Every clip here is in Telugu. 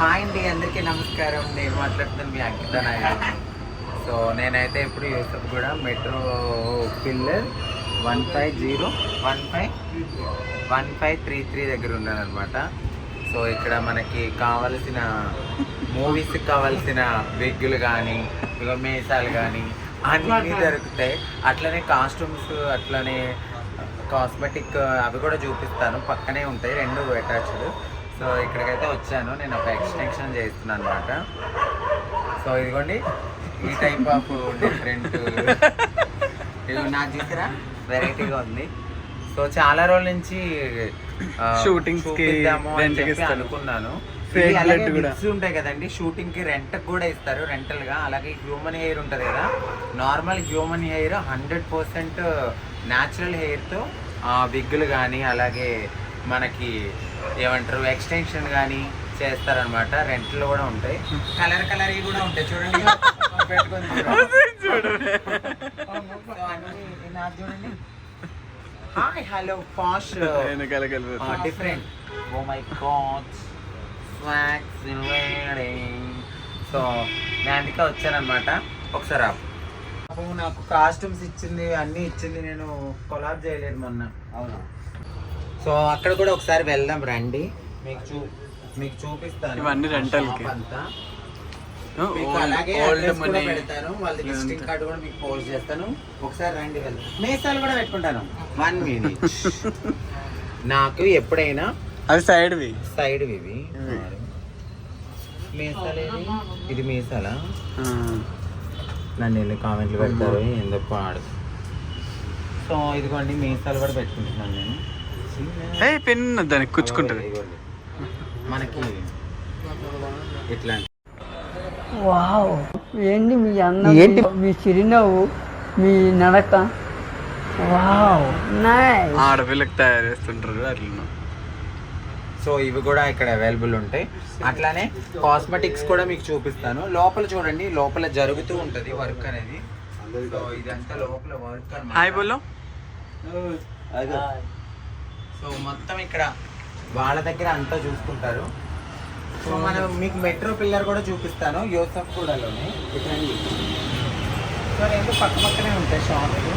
హాయ్ అండి అందరికీ నమస్కారం. నేను మాట్లాడుతున్నాను మీ అంకిత నాయుడు. సో నేనైతే ఇప్పుడు Yousufguda metro pillar one five zero one five one five three three దగ్గర ఉన్నాను అనమాట సో ఇక్కడ మనకి కావలసిన మూవీస్కి కావాల్సిన వెగ్గులు కానీ మేసాలు కానీ అన్నీ దొరుకుతాయి. అట్లనే కాస్ట్యూమ్స్ అట్లనే కాస్మెటిక్ అవి కూడా చూపిస్తాను. పక్కనే ఉంటాయి రెండు అటాచ్డ్ సో ఇక్కడికైతే వచ్చాను. నేను ఒక ఎక్స్టెన్షన్ చేస్తున్నాను అనమాట సో ఇదిగోండి ఈ టైప్ ఆఫ్ డిఫరెంట్ ఇది నాకు చూసారా? వెరైటీగా ఉంది. సో చాలా రోజుల నుంచి ఇస్తారు. అనుకున్నాను. ఉంటాయి కదండి. షూటింగ్కి రెంట్ కూడా ఇస్తారు రెంటల్గా. అలాగే హ్యూమన్ హెయిర్ ఉంటది కదా. Normal human hair hundred percent natural హెయిర్తో విగ్గులు కానీ అలాగే మనకి ఏమంటారు ఎక్స్టెన్షన్ కానీ చేస్తారనమాట రెంట్లు కూడా ఉంటాయి. కలర్ కలర్ కూడా ఉంటాయి. చూడండి. Hi hello posh different oh my god snacks so నేను అందుకే వచ్చానమాట ఒకసారి నాకు కాస్ట్యూమ్స్ ఇచ్చింది అన్నీ ఇచ్చింది నేను కొలాబ్ చేయలేదు మొన్న. అవునా? సో అక్కడ కూడా ఒకసారి వెళ్దాం రండి. మీకు చూ మీకు చూపిస్తాను. ఇవన్నీ rental కి. షాప్ అంతా కూడా మీసాలు పెట్టుకుంటాను. వన్ మినిట్ నాకు ఎప్పుడైనా అది సైడ్ ఇవి. ఇవి. మీసాలు ఏవి? ఇది మీసాలా? నన్ను వెళ్ళి కామెంట్లు పెడతారు. ఎందుకు పాడు సో ఇదిగోండి మీసాలు కూడా పెట్టుకుంటున్నాను నేను. ఏ పెన్ దానికి కుచ్చుకుంటుంది. మనకి ఇట్లాంటి వావ్. ఏంటి మీ అన్నం ఏంటి? మీ చిరునవ్వు మీ నడక? వావ్. నైస్ ఆడపిల్లకి తయారు చేస్తుంటారు అట్లా సో ఇవి కూడా ఇక్కడ అవైలబుల్ ఉంటాయి. అట్లానే కాస్మెటిక్స్ కూడా మీకు చూపిస్తాను. లోపల చూడండి లోపల జరుగుతూ ఉంటది వర్క్ అనేది. సో ఇదంతా లోపల వర్క్ హాయ్ బోలో. సో మొత్తం ఇక్కడ వాళ్ళ దగ్గర అంతా చూసుకుంటారు. సో మనం మీకు మెట్రో పిల్లర్ కూడా చూపిస్తాను యోసఫ్ కూడాలోనే సో రెండు పక్క పక్కనే ఉంటాయి షాప్స్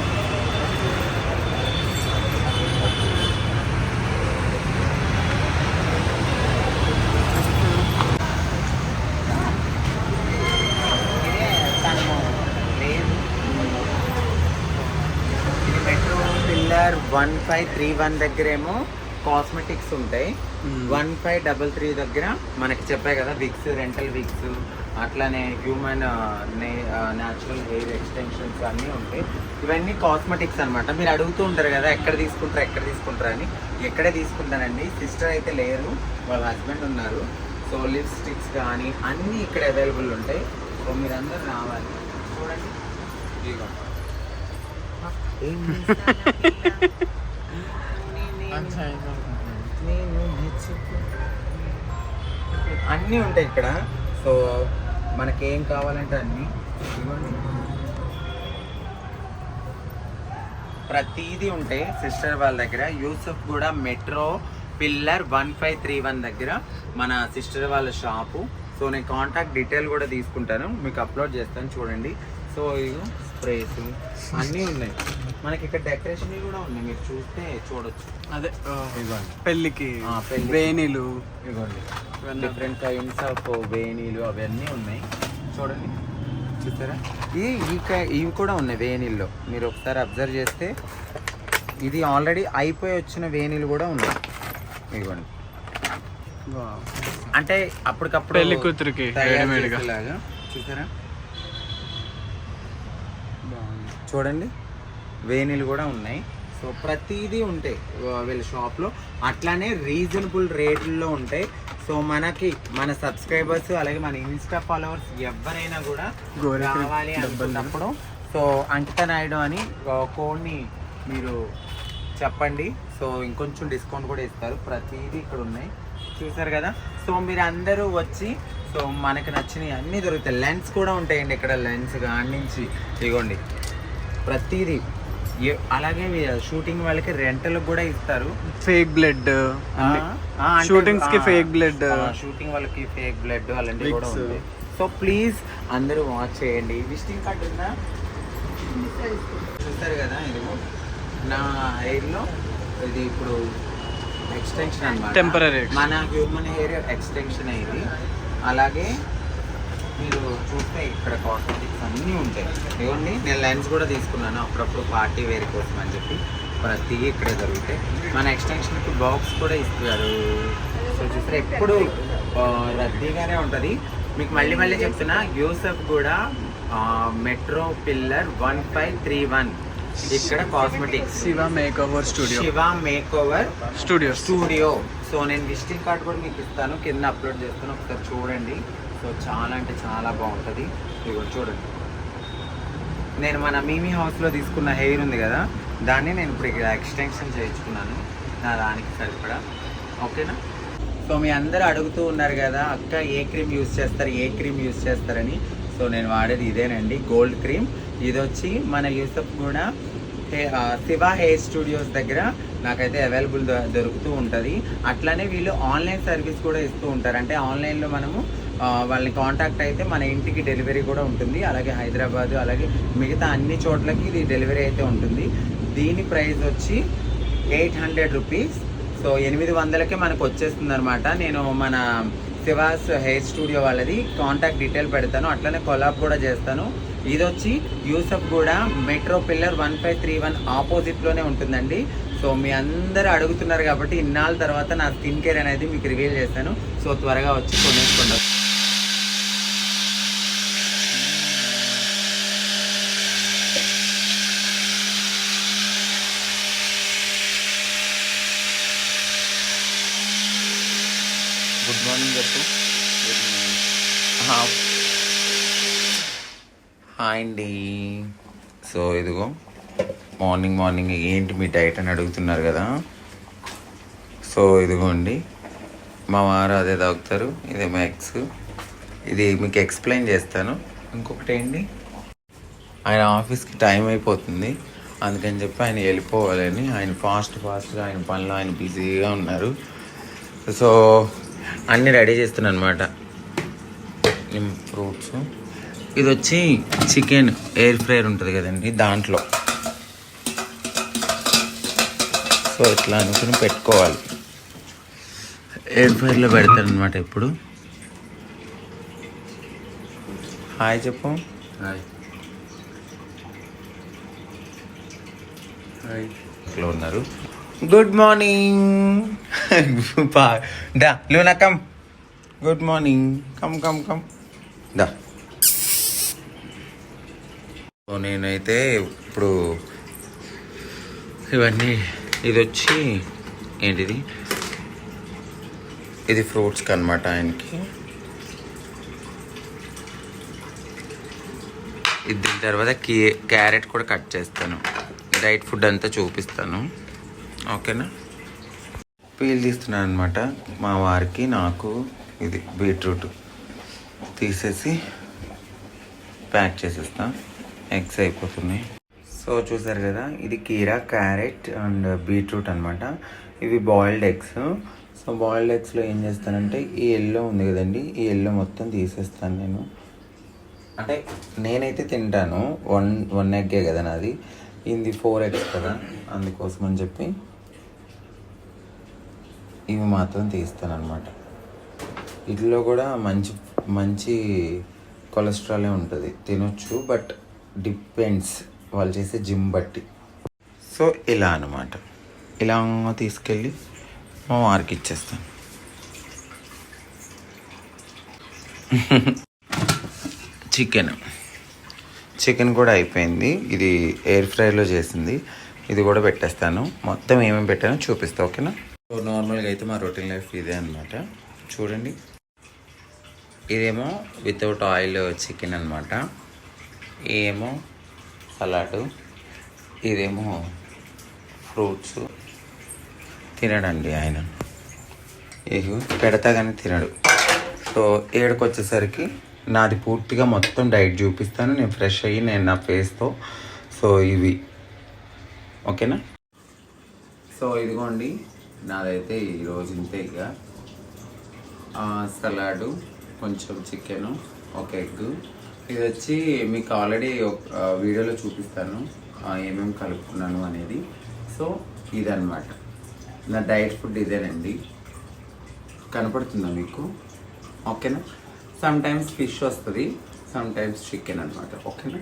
ఇది metro pillar one five three one దగ్గరేమో cosmetics ఉంటాయి. వన్ ఫైవ్ డబల్ త్రీ దగ్గర మనకి చెప్పాయి కదా విగ్స్ రెంటల్ విగ్స్ అట్లానే హ్యూమన్ న్యాచురల్ హెయిర్ ఎక్స్టెన్షన్స్ అన్నీ ఉంటాయి. ఇవన్నీ కాస్మెటిక్స్ అన్నమాట. మీరు అడుగుతూ ఉంటారు కదా ఎక్కడ తీసుకుంటారు ఎక్కడ తీసుకుంటారు అని. ఎక్కడే తీసుకుంటానండి? సిస్టర్ అయితే లేరు వాళ్ళ హస్బెండ్ ఉన్నారు. సో లిప్స్టిక్స్ కానీ అన్నీ ఇక్కడ అవైలబుల్ ఉంటాయి. సో మీరందరూ రావాలి. చూడండి. ఏం నేను అన్నీ ఉంటాయి ఇక్కడ. సో మనకి ఏం కావాలంటే అన్నీ ఇవ్వండి. ప్రతిదీ ఉంటాయి సిస్టర్ వాళ్ళ దగ్గర. Yousufguda metro pillar one five three one దగ్గర మన సిస్టర్ వాళ్ళ షాపు. సో నేను కాంటాక్ట్ డీటెయిల్ కూడా తీసుకుంటాను. మీకు అప్లోడ్ చేస్తాను. చూడండి. సో ఇగో స్ప్రేస్ అన్నీ ఉన్నాయి. మనకి ఇక్కడ డెకరేషన్ కూడా ఉన్నాయి. మీరు చూస్తే చూడొచ్చు. అదే ఇదిగోండి పెళ్ళికి. వేణీలు. ఇవన్నీ. డిఫరెంట్ కైండ్స్ ఆఫ్ వేణీలు అవన్నీ ఉన్నాయి. చూడండి. చూసారా? ఈ ఇవి కూడా ఉన్నాయి వేణీల్లో. మీరు ఒకసారి అబ్జర్వ్ చేస్తే ఇది ఆల్రెడీ అయిపోయి వచ్చిన వేణీలు కూడా ఉన్నాయి. వావ్. అంటే అప్పటికప్పుడు పెళ్ళి కూతురికి చేసేలాగా. చూసారా? చూడండి. వేణీలు కూడా ఉన్నాయి. సో ప్రతిదీ ఉంటాయి వీళ్ళ షాప్లో. అట్లానే రీజనబుల్ రేట్లలో ఉంటాయి. సో మనకి మన సబ్స్క్రైబర్స్ అలాగే మన ఇన్స్టా ఫాలోవర్స్ ఎవరైనా కూడా రావాలి అనుకున్నప్పుడు. సో అంకిత నాయుడు అని కోడ్ని మీరు చెప్పండి. సో ఇంకొంచెం డిస్కౌంట్ కూడా ఇస్తారు. ప్రతిదీ ఇక్కడ ఉన్నాయి. చూసారు కదా? సో మీరు అందరూ వచ్చి సో మనకి నచ్చినవి అన్నీ దొరుకుతాయి. లెన్స్ కూడా ఉంటాయండి ఇక్కడ. లెన్స్ కాడి నుంచి. ఇదిగోండి ప్రతిదీ. అలాగే షూటింగ్ వాళ్ళకి రెంటలకు కూడా ఇస్తారు. Fake blood. షూటింగ్స్కి fake blood. Shooting వాళ్ళకి ఫేక్ బ్లడ్ అలాంటివి కూడా. ఉంది. సో ప్లీజ్ అందరూ వాచ్ చేయండి. విజిటింగ్ కార్డ్ ఉందా? చూస్తారు కదా ఇది. నా హెయిర్లో ఇది ఇప్పుడు ఎక్స్టెన్షన్ అన్నమాట. Temporary. మన హ్యూమన్ హెయిర్ ఎక్స్టెన్షన్ ఇది. అలాగే మీరు చూస్తే ఇక్కడ కాస్మెటిక్స్ అన్నీ ఉంటాయి. ఇవ్వండి నేను లెన్స్ కూడా తీసుకున్నాను. అప్పుడప్పుడు పార్టీ వేర్ కోసం అని చెప్పి. ప్రతి ఇక్కడ దొరుకుతాయి మన ఎక్స్టెన్షన్కి బాక్స్ కూడా ఇస్తారు సో చూస్తే ఎప్పుడు రద్దీగానే ఉంటుంది. మీకు మళ్ళీ మళ్ళీ చెప్తున్నా Yousufguda metro pillar one five three one ఇక్కడ cosmetics Shiva make over studio Shiva make over studio studio so నేను విజిటింగ్ కార్డ్ కూడా మీకు ఇస్తాను. కింద అప్లోడ్ చేస్తాను ఒకసారి చూడండి. సో చాలా అంటే చాలా బాగుంటుంది. ఇదిగో చూడండి. నేను మన మీమీ హౌస్లో తీసుకున్న హెయిర్ ఉంది కదా దాన్ని నేను ఇప్పుడు ఇక్కడ ఎక్స్టెన్షన్ చేయించుకున్నాను. నా దానికి సరిపడా. ఓకేనా? సో మీ అందరూ అడుగుతూ ఉన్నారు కదా అక్క ఏ క్రీమ్ యూస్ చేస్తారు ఏ క్రీమ్ యూస్ చేస్తారని. సో నేను వాడేది ఇదేనండి గోల్డ్ క్రీమ్ ఇది వచ్చి మన యూసఫ్ కూడా హే- శివ హెయిర్ స్టూడియోస్ దగ్గర నాకైతే అవైలబుల్ దొరుకుతూ ఉంటుంది. అట్లనే వీళ్ళు ఆన్లైన్ సర్వీస్ కూడా ఇస్తూ ఉంటారు. అంటే ఆన్లైన్లో మనము వాళ్ళని కాంటాక్ట్ అయితే మన ఇంటికి డెలివరీ కూడా ఉంటుంది. అలాగే హైదరాబాద్ అలాగే మిగతా అన్ని చోట్లకి ఇది డెలివరీ అయితే ఉంటుంది. దీని ప్రైస్ వచ్చి ఎయిట్ హండ్రెడ్ రూపీస్ సో ఎనిమిది వందలకే మనకు వచ్చేస్తుంది అనమాట నేను మన శివాస్ హెయిర్ స్టూడియో వాళ్ళది కాంటాక్ట్ డీటెయిల్ పెడతాను. అట్లనే కొలాబ్ కూడా చేస్తాను. ఇది వచ్చి Yousufguda metro pillar one five three one ఆపోజిట్లోనే ఉంటుందండి. సో మీ అందరూ అడుగుతున్నారు కాబట్టి ఇన్నాళ్ళ తర్వాత నా స్కిన్ కేర్ అనేది మీకు రివీల్ చేస్తాను. సో త్వరగా వచ్చి కొనేసుకోండి. మార్నింగ్ చెప్పు? హాయ్ అండి. సో ఇదిగో మార్నింగ్ మార్నింగ్ ఏంటి మీ డైట్ అని అడుగుతున్నారు కదా? సో ఇదిగోండి మా వారు అదే తాగుతారు ఇదేమో ఎక్స్ ఇది మీకు ఎక్స్ప్లెయిన్ చేస్తాను. ఇంకొకటి ఏంటి? ఆయన ఆఫీస్కి టైం అయిపోతుంది. అందుకని చెప్పి ఆయన వెళ్ళిపోవాలని ఆయన ఫాస్ట్ ఫాస్ట్గా ఆయన పనిలో ఆయన బిజీగా ఉన్నారు. సో అన్నీ రెడీ చేస్తున్నాను అనమాట ఫ్రూట్స్? ఇది వచ్చి చికెన్ ఎయిర్ ఫ్రైర్ ఉంటుంది కదండి దాంట్లో. సో ఇట్లా అనుకుని పెట్టుకోవాలి. ఎయిర్ ఫ్రైర్లో పెడతాను అనమాట ఇప్పుడు హాయ్. చెప్పు ఇంట్లో ఉన్నారు. గుడ్ మార్నింగ్ డా Luna come good morning come come come దా సో నేనైతే ఇప్పుడు ఇవన్నీ ఇది వచ్చి ఏంటిది? ఇది ఫ్రూట్స్కి అనమాట ఆయనకి. ఇది దీని తర్వాత కీ క్యారెట్ కూడా కట్ చేస్తాను. డైట్ ఫుడ్ అంతా చూపిస్తాను. ఓకేనా? పీల్ తీస్తున్నాను అనమాట మా వారికి నాకు ఇది బీట్రూట్ తీసేసి ప్యాక్ చేసేస్తా. ఎగ్స్ అయిపోతున్నాయి. సో చూసారు కదా ఇది కీరా క్యారెట్ అండ్ బీట్రూట్ అనమాట ఇవి బాయిల్డ్ ఎగ్స్. సో బాయిల్డ్ ఎగ్స్లో ఏం చేస్తానంటే ఈ ఎల్లో ఉంది కదండి ఈ ఎల్లో మొత్తం తీసేస్తాను నేను. అంటే నేనైతే తింటాను. వన్ వన్ ఎగ్గే కదా నాది. ఇది ఫోర్ ఎగ్స్ కదా అందుకోసం అని చెప్పి ఇవి మాత్రం తీస్తాను అనమాట వీటిలో కూడా మంచి మంచి కొలెస్ట్రాలే ఉంటుంది. తినొచ్చు బట్ డిపెండ్స్. వాళ్ళు చేసే జిమ్ బట్టి. సో ఇలా అనమాట ఇలా తీసుకెళ్ళి మా వారికి ఇచ్చేస్తాను. చికెన్. చికెన్ కూడా అయిపోయింది. ఇది ఎయిర్ ఫ్రైలో చేసింది. ఇది కూడా పెట్టేస్తాను. మొత్తం ఏమేమి పెట్టానో చూపిస్తా ఓకేనా? సో నార్మల్గా అయితే మా రొటీన్ లైఫ్ ఇదే అనమాట చూడండి. ఇదేమో వితౌట్ ఆయిల్ చికెన్ అనమాట ఏమో సలాడు. ఇదేమో ఫ్రూట్స్. తినడండి ఆయన. ఇగో పెడతా కానీ తినడు. సో ఏడుకు వచ్చేసరికి నాది పూర్తిగా మొత్తం డైట్ చూపిస్తాను. నేను ఫ్రెష్ అయ్యి నేను నా ఫేస్తో సో ఇవి. ఓకేనా? సో ఇదిగోండి. నాదైతే ఈరోజు ఇంతే ఇక. సలాడు కొంచెం చికెను ఒక ఎగ్ ఇది వచ్చి మీకు ఆల్రెడీ వీడియోలో చూపిస్తాను ఏమేమి కలుపుకున్నాను అనేది. సో ఇదన్నమాట. నా డైట్ ఫుడ్ ఇదేనండి. కనపడుతుందా మీకు? ఓకేనా? సమ్ టైమ్స్ ఫిష్ వస్తుంది సమ్ టైమ్స్ చికెన్ అనమాట ఓకేనా?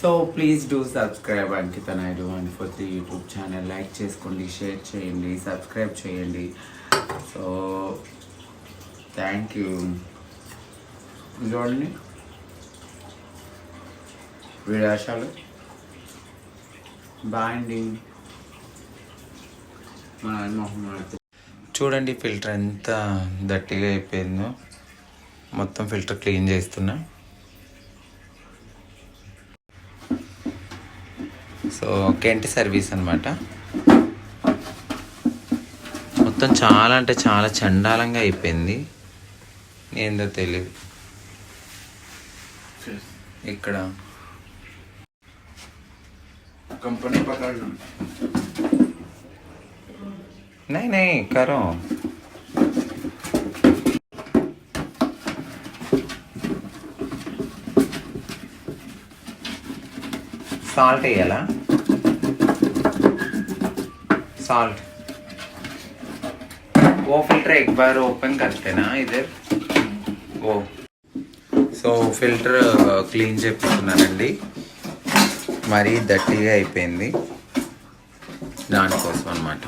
So please do subscribe Ankita Naidu and for the YouTube channel like చేసుకోండి షేర్ చేయండి సబ్స్క్రైబ్ చేయండి. సో థ్యాంక్ యూ చూడండి. విడాశాలు బాండి మొహం చూడండి ఫిల్టర్ ఎంత దట్టిగా అయిపోయిందో. మొత్తం ఫిల్టర్ క్లీన్ చేస్తున్నా. సో కెంట్ సర్వీస్ అన్నమాట మొత్తం చాలా అంటే చాలా చండాలంగా అయిపోయింది ఏందో తెలియదు ఇక్కడ कंपनी पकड़ लो नहीं नहीं करो साल्ट వేయాలా साल्ट वो फिल्टर एक बार ओपन करते ना इधर वो సో ఫిల్టర్ క్లీన్ చేపిస్తున్నానండి మరీ దట్టిగా అయిపోయింది దానికోసం అనమాట